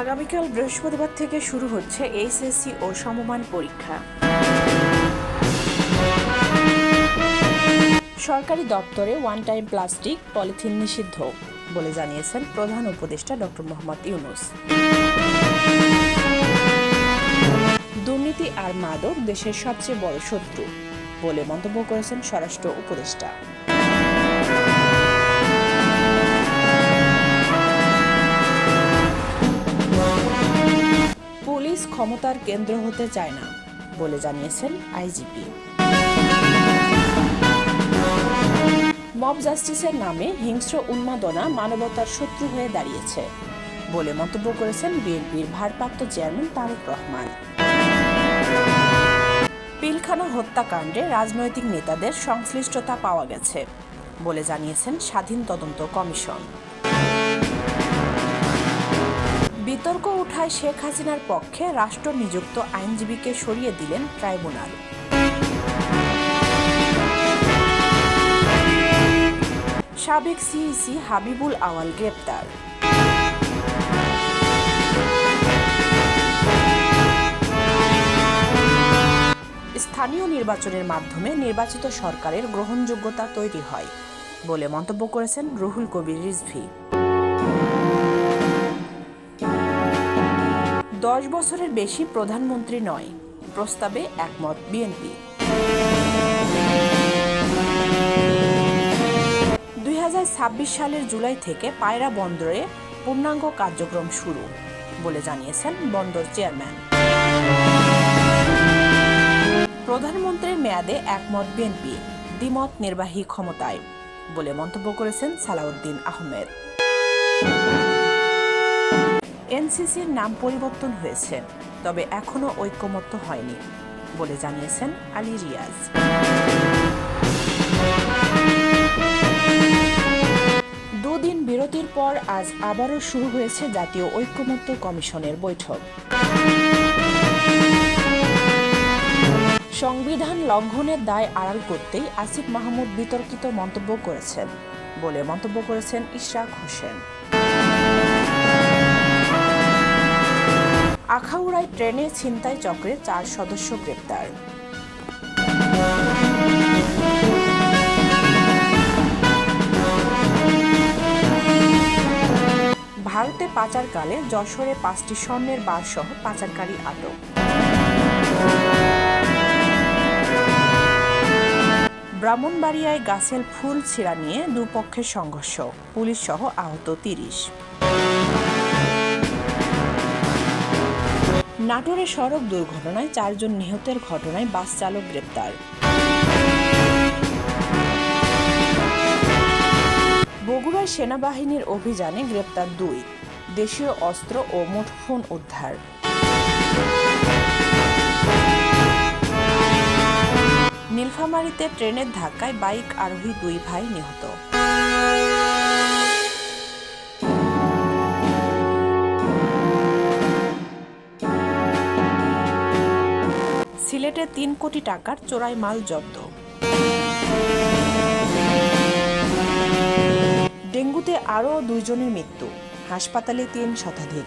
আগামীকাল বৃহস্পতিবার থেকে শুরু হচ্ছে এইচএসসি ও সমমান পরীক্ষা। সরকারি দপ্তরে ওয়ান টাইম প্লাস্টিক, পলিথিন নিষিদ্ধ বলে জানিয়েছেন প্রধান উপদেষ্টা ডক্টর মোহাম্মদ ইউনুস। দুর্নীতি আর মাদক দেশের সবচেয়ে বড় শত্রু বলে মন্তব্য করেছেন স্বরাষ্ট্র উপদেষ্টা। ক্ষমতার কেন্দ্র হতে চায় না, বলে জানিয়েছেন আইজিপি। মব জাস্টিসের নামে হিংস্র উন্মাদনা মানবতার শত্রু হয়ে দাঁড়িয়েছে, বলে মন্তব্য করেছেন বিএনপির ভারপ্রাপ্ত চেয়ারম্যান তারেক রহমান। পিলখানা হত্যাকাণ্ডে রাজনৈতিক নেতাদের সংশ্লিষ্টতা পাওয়া গেছে, বলে জানিয়েছেন স্বাধীন তদন্ত কমিশন। বিতর্ক উঠায় শেখ হাসিনার পক্ষে রাষ্ট্র নিযুক্ত আইনজীবীকে সরিয়ে দিলেন ট্রাইব্যুনাল। সাবেক সিইসি হাবিবুল আওয়াল গ্রেপ্তার। স্থানীয় নির্বাচনের মাধ্যমে নির্বাচিত সরকারের গ্রহণযোগ্যতা তৈরি হয়, বলে মন্তব্য করেছেন রুহুল কবির রিজভি। দশ বছরের বেশি প্রধানমন্ত্রী নয়। প্রস্তাবে একমত বিএনপি। দুই হাজার ছাব্বিশ সালের জুলাই থেকে পায়রা বন্দরে পূর্ণাঙ্গ কার্যক্রম শুরু, বলে জানিয়েছেন বন্দর চেয়ারম্যান। প্রধানমন্ত্রীর মেয়াদে একমত বিএনপি, দ্বিমত নির্বাহী ক্ষমতায়, বলে মন্তব্য করেছেন সালাউদ্দিন আহমেদ। এনসিসির নাম পরিবর্তন হয়েছে, তবে এখনও ঐক্যমত্য হয়নি বলে জানিয়েছেন আলী রিয়াজ। দুদিন বিরতির পর আজ আবারও শুরু হয়েছে জাতীয় ঐক্যমত্য কমিশনের বৈঠক। সংবিধান লঙ্ঘনের দায় আড়াল করতেই আসিফ মাহমুদ বিতর্কিত মন্তব্য করেছেন বলে মন্তব্য করেছেন ইশরাক হোসেন। আখাউড়ায় ট্রেনে ছিনতাই চক্রে চার সদস্য গ্রেপ্তার। ভারতে পাচারকালে যশোরে পাঁচটি স্বর্ণের বার সহ পাচারকারী আটক। ব্রাহ্মণবাড়িয়ায় গাছের ফুল ছিঁড়া নিয়ে দুপক্ষের সংঘর্ষ পুলিশ সহ আহত তিরিশ। নাটোরে সড়ক দুর্ঘটনায় চারজন নিহতের ঘটনায় বাস চালক গ্রেপ্তার। বগুড়ায় সেনাবাহিনীর অভিযানে গ্রেপ্তার দুই, দেশীয় অস্ত্র ও মুঠফোন উদ্ধার। নীলফামারীতে ট্রেনের ধাক্কায় বাইক আরোহী দুই ভাই নিহত। সিলেটে তিন কোটি টাকার চোরাই মাল জব্দ। ডেঙ্গুতে আরও দুইজনের মৃত্যু হাসপাতালে তিন শতাধিক।